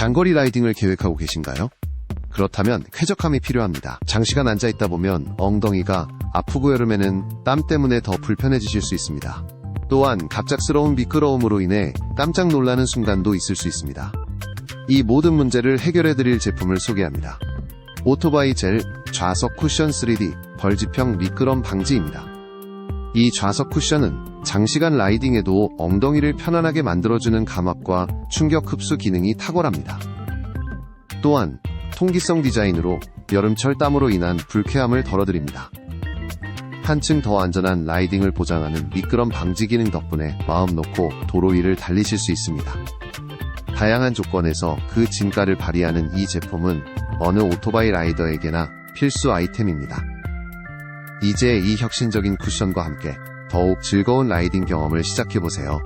장거리 라이딩을 계획하고 계신가요? 그렇다면 쾌적함이 필요합니다. 장시간 앉아있다 보면 엉덩이가 아프고 여름에는 땀 때문에 더 불편해지실 수 있습니다. 또한 갑작스러운 미끄러움으로 인해 깜짝 놀라는 순간도 있을 수 있습니다. 이 모든 문제를 해결해드릴 제품을 소개합니다. 오토바이 젤 좌석 쿠션 3D 벌집형 미끄럼 방지입니다. 이 좌석 쿠션은 장시간 라이딩에도 엉덩이를 편안하게 만들어주는 감압과 충격 흡수 기능이 탁월합니다. 또한 통기성 디자인으로 여름철 땀으로 인한 불쾌함을 덜어드립니다. 한층 더 안전한 라이딩을 보장하는 미끄럼 방지 기능 덕분에 마음 놓고 도로 위를 달리실 수 있습니다. 다양한 조건에서 그 진가를 발휘하는 이 제품은 어느 오토바이 라이더에게나 필수 아이템입니다. 이제 이 혁신적인 쿠션과 함께 더욱 즐거운 라이딩 경험을 시작해보세요.